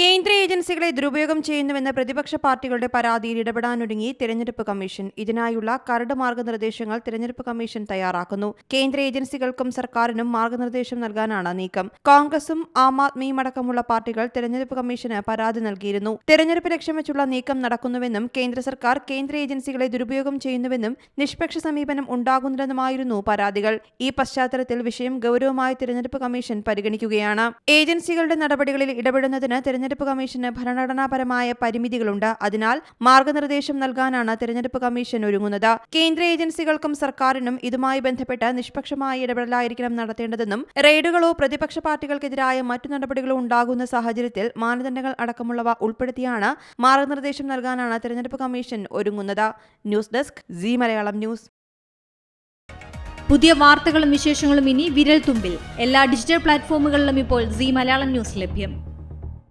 കേന്ദ്ര ഏജൻസികളെ ദുരുപയോഗം ചെയ്യുന്നുവെന്ന പ്രതിപക്ഷ പാർട്ടികളുടെ പരാതിയിൽ ഇടപെടാനൊരുങ്ങി തിരഞ്ഞെടുപ്പ് കമ്മീഷൻ. ഇതിനായുള്ള കരട് മാർഗനിർദ്ദേശങ്ങൾ തിരഞ്ഞെടുപ്പ് കമ്മീഷൻ തയ്യാറാക്കുന്നു. കേന്ദ്ര ഏജൻസികൾക്കും സർക്കാരിനും മാർഗനിർദ്ദേശം നൽകാനാണ് നീക്കം. കോൺഗ്രസും ആം ആദ്മിയും അടക്കമുള്ള പാർട്ടികൾ തിരഞ്ഞെടുപ്പ് കമ്മീഷന് പരാതി നൽകിയിരുന്നു. തിരഞ്ഞെടുപ്പ് ലക്ഷ്യം വെച്ചുള്ള നീക്കം നടക്കുന്നുവെന്നും കേന്ദ്ര സർക്കാർ കേന്ദ്ര ഏജൻസികളെ ദുരുപയോഗം ചെയ്യുന്നുവെന്നും നിഷ്പക്ഷ സമീപനം ഉണ്ടാകുന്നില്ലെന്നുമായിരുന്നു പരാതികൾ. ഈ പശ്ചാത്തലത്തിൽ വിഷയം ഗൌരവമായി തിരഞ്ഞെടുപ്പ് കമ്മീഷൻ പരിഗണിക്കുകയാണ്. ഏജൻസികളുടെ നടപടികളിൽ ഇടപെടുന്നതിന് തിരഞ്ഞെടുപ്പ് കമ്മീഷന് ഭരണഘടനാപരമായ പരിമിതികളുണ്ട്. അതിനാൽ മാർഗനിർദ്ദേശം നൽകാനാണ് തെരഞ്ഞെടുപ്പ് കമ്മീഷൻ ഒരുങ്ങുന്നത്. കേന്ദ്ര ഏജൻസികൾക്കും സർക്കാരിനും ഇതുമായി ബന്ധപ്പെട്ട് നിഷ്പക്ഷമായ ഇടപെടലായിരിക്കണം നടത്തേണ്ടതെന്നും റെയ്ഡുകളോ പ്രതിപക്ഷ പാർട്ടികൾക്കെതിരായ മറ്റു നടപടികളോ ഉണ്ടാകുന്ന സാഹചര്യത്തിൽ മാനദണ്ഡങ്ങൾ അടക്കമുള്ളവ ഉൾപ്പെടുത്തിയാണ് മാർഗനിർദ്ദേശം നൽകാനാണ് തെരഞ്ഞെടുപ്പ് കമ്മീഷൻ ഒരുങ്ങുന്നത്. News desk Zee Malayalam news. പുതിയ വാർത്തകളും വിശേഷങ്ങളും ഇനി വിരൽ തുമ്പിൽ. എല്ലാ ഡിജിറ്റൽ പ്ലാറ്റ്ഫോമുകളിലും ഇപ്പോൾ സി മലയാളം ന്യൂസ് ലഭ്യം.